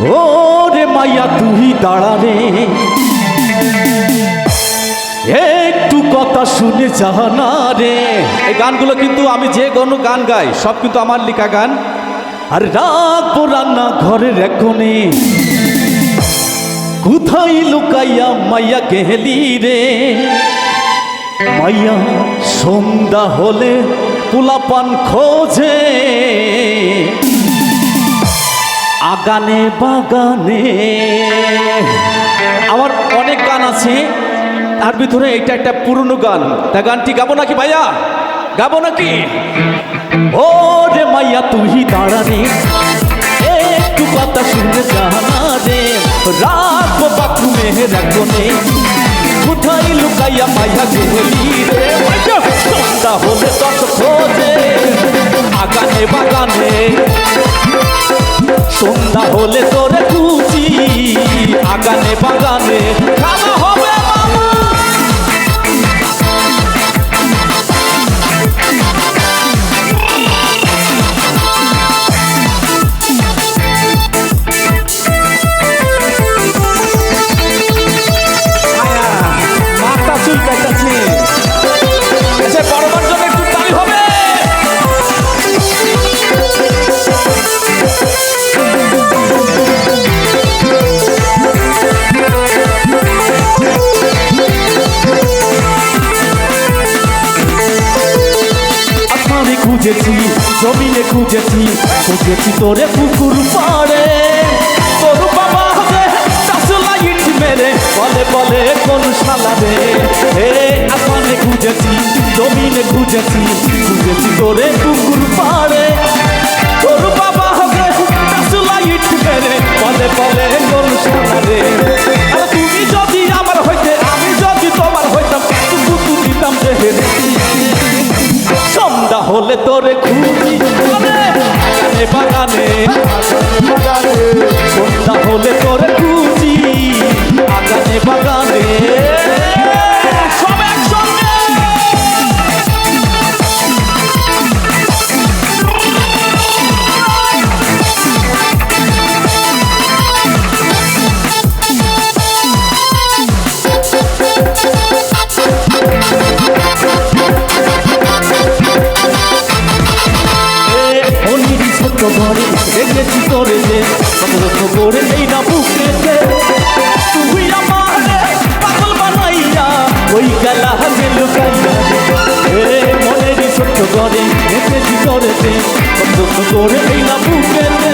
ও রে মাইয়া, তুই দাঁড়া রে। একটু কথা শুনে জানা রে। এই গানগুলো কিন্তু আমি যে কোনো গান গাই, সব কিন্তু আমার লেখা গান। আর রাখব রান্না ঘরের এখনে। কোথায় লুকাইয়া মাইয়া গেলি রে? মাইয়া, সন্ধ্যা হলে পোলাপান খোঁজে। আগানে বাগানে। আমার অনেক গান আছে, তার ভিতরে এটা একটা পুরনো গান। তা গানটি গাবো নাকি ভাইয়া? গাবো নাকি? ও রে মাইয়া, তুই দাঁড়ানি একটু কথা শুনে জানা রে। রাত বাথরুমে রাখো কোথায় লুকাইয়া মাইয়া গেলি রে। সন্ধ্যা হলে দশ খোঁজে। আগানে বাগানে। সন্ধ্যা হলে তোরে খুশি আগানে বাগানে খুঁজেছি, জমিনে খুঁজেছি খুঁজেছি তোরে পুকুর পাড়ে। তোর বাবা হবে লাইট মেরে, বলে বলে, কোন সালারে হে আসমানে খুঁজেছি, জমিনে খুঁজেছি খুঁজেছি তোরে পুকুর পাড়ে। তোর বাবা হবে লাইট মেরে, বলে বলে, কোন সালারে তুমি যদি আমার হইতে, আমি যদি তোমার হইতাম তুই দিতাম যে সন্ধ্যা হলে তোরে খুঁজি। বাগানে ঘরে রেখেছি তোরে যে। কত করে এই না বুকেতে তুই আমার পাগল বানাইয়া ওই গেলা হাতে লুকাইয়া রে মনের ছোট ঘরে রেখেছি তোরে যে। কত করে এই না বুকেতে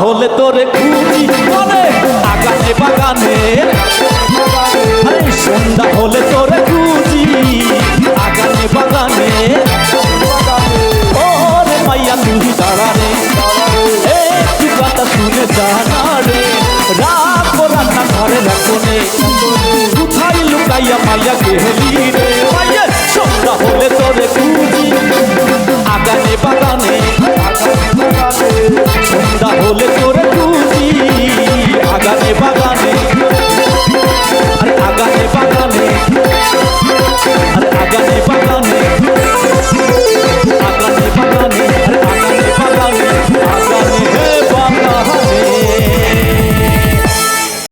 হলে তোরে খুঁজি বলে আগানে বাগানে। আরে সন্ধ্যা হলে তোরে খুঁজি আগানে বাগানে। ওরে মাইয়া, তুই দাঁড়া রে। একটু কথা শুনে জানা রে। রাত রান্না ঘরে রাখনে কোথায় লুকাইয়া মাইয়া গেলি রে? মাইয়া সন্ধ্যা হলে তোরে খুঁজি।